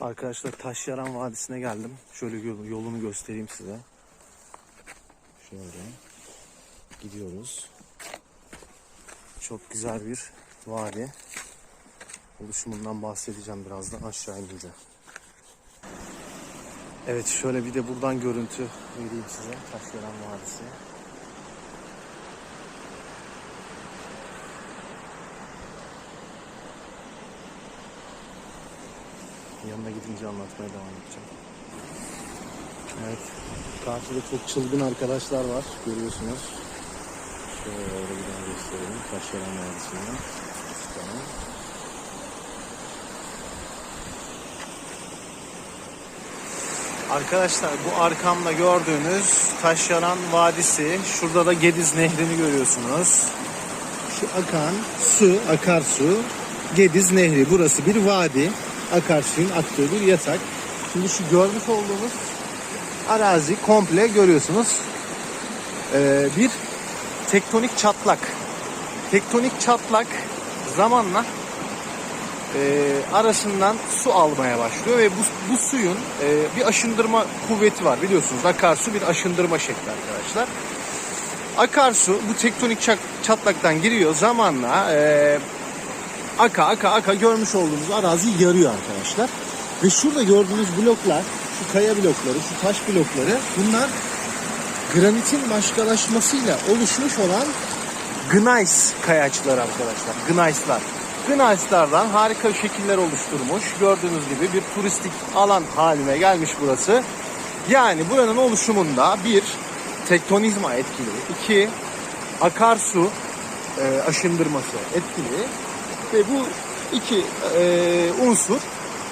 Arkadaşlar Taşyaran Vadisi'ne geldim. Şöyle yol- yolunu göstereyim size. Şöyle gidiyoruz. Çok güzel bir vadi. Oluşumundan bahsedeceğim birazdan aşağı inince. Evet şöyle bir de buradan görüntü vereyim size. Taşyaran Vadisi. Yanına gidince anlatmaya devam edeceğim. Evet. Karşıda çok çılgın arkadaşlar var. Görüyorsunuz. Şöyle bir daha gösterelim. Taşyaran Vadisi'nden. Tamam. Arkadaşlar bu arkamda gördüğünüz Taşyaran Vadisi. Şurada da Gediz Nehri'ni görüyorsunuz. Şu akan su, akarsu Gediz Nehri. Burası bir vadi. Akarsuyun aktığı bir yatak. Şimdi şu görmüş olduğumuz arazi komple görüyorsunuz. Ee, bir tektonik çatlak. Tektonik çatlak zamanla e, arasından su almaya başlıyor ve bu, bu suyun e, bir aşındırma kuvveti var biliyorsunuz. Akarsu bir aşındırma şekli arkadaşlar. Akarsu bu tektonik çatlaktan giriyor zamanla e, aka aka aka görmüş olduğunuz araziyi yarıyor arkadaşlar. Ve şurada gördüğünüz bloklar, şu kaya blokları, şu taş blokları bunlar granitin başkalaşmasıyla oluşmuş olan gneiss kayaçları arkadaşlar. Gneiss'lar. Gneiss'lardan harika şekiller oluşturmuş. Gördüğünüz gibi bir turistik alan haline gelmiş burası. Yani buranın oluşumunda bir tektonizma etkili, iki akarsu e, aşındırması etkili ve bu iki e, unsur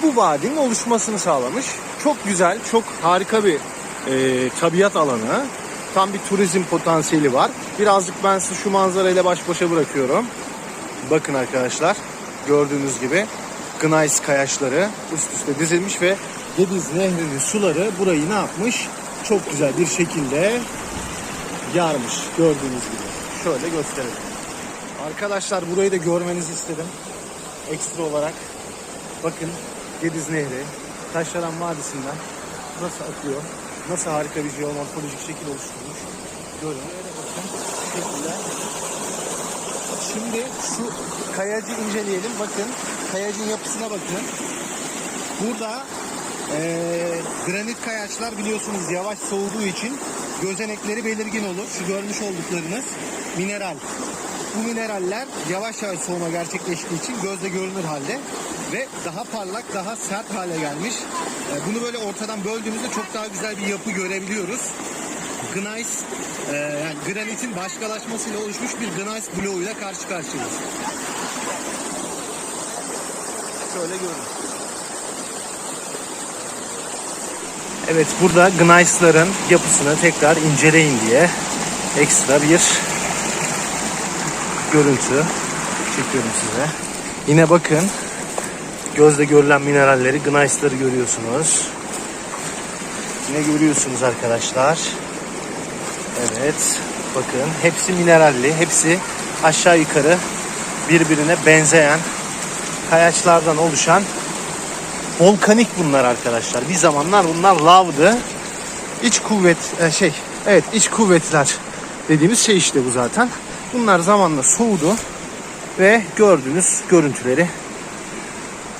bu vadinin oluşmasını sağlamış. Çok güzel, çok harika bir e, tabiat alanı. Tam bir turizm potansiyeli var. Birazcık ben sizi şu manzarayla baş başa bırakıyorum. Bakın arkadaşlar gördüğünüz gibi Gneiss kayaçları üst üste dizilmiş ve Gediz Nehri'nin suları burayı ne yapmış? Çok güzel bir şekilde yarmış gördüğünüz gibi. Şöyle gösterelim. Arkadaşlar burayı da görmenizi istedim. Ekstra olarak. Bakın Gediz Nehri Taşlaran Vadisi'nden nasıl akıyor? Nasıl harika bir jeomorfolojik şekil oluşturmuş. Görün. Şimdi şu kayacı inceleyelim. Bakın kayacın yapısına bakın. Burada eee, granit kayaçlar biliyorsunuz yavaş soğuduğu için gözenekleri belirgin olur. Şu görmüş olduklarınız mineral. Bu mineraller yavaş yavaş soğuma gerçekleştiği için gözle görünür halde ve daha parlak, daha sert hale gelmiş. Eee, bunu böyle ortadan böldüğümüzde çok daha güzel bir yapı görebiliyoruz. Gneiss, eee, yani granitin başkalaşmasıyla oluşmuş bir gneiss bloğuyla karşı karşıyayız. Şöyle görün. Evet burada Gneiss'ların yapısını tekrar inceleyin diye ekstra bir görüntü çekiyorum size. Yine bakın gözle görülen mineralleri Gneiss'ları görüyorsunuz. Yine görüyorsunuz arkadaşlar. Evet bakın hepsi mineralli hepsi aşağı yukarı birbirine benzeyen kayaçlardan oluşan volkanik bunlar arkadaşlar. Bir zamanlar bunlar lavdı. İç kuvvet e, şey evet iç kuvvetler dediğimiz şey işte bu zaten. Bunlar zamanla soğudu ve gördüğünüz görüntüleri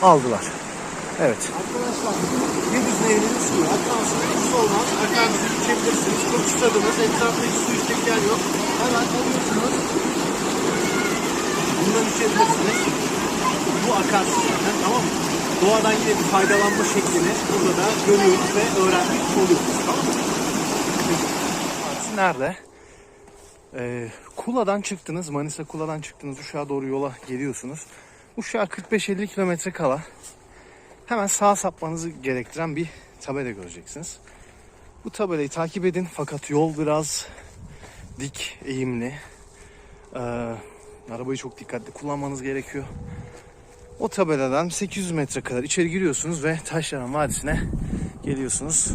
aldılar. Evet. Arkadaşlar Yıldız Nehri'nin suyu. Hatta su olmaz. Akan su içebilirsiniz. Çok susadınız. Etraftaki su içecek yer yok. Hemen alıyorsunuz. Bundan içebilirsiniz. Bu akan su zaten tamam mı? Doğadan yine bir faydalanma şeklini burada da görüyoruz ve öğrenmiş oluyoruz. Tamam mı? Nerede? Ee, Kula'dan çıktınız, Manisa Kula'dan çıktınız, Uşak'a doğru yola geliyorsunuz. Uşak'a 45-50 kilometre kala hemen sağa sapmanızı gerektiren bir tabela göreceksiniz. Bu tabelayı takip edin fakat yol biraz dik, eğimli. Ee, arabayı çok dikkatli kullanmanız gerekiyor. O tabeladan 800 metre kadar içeri giriyorsunuz ve Taşlaran Vadisi'ne geliyorsunuz.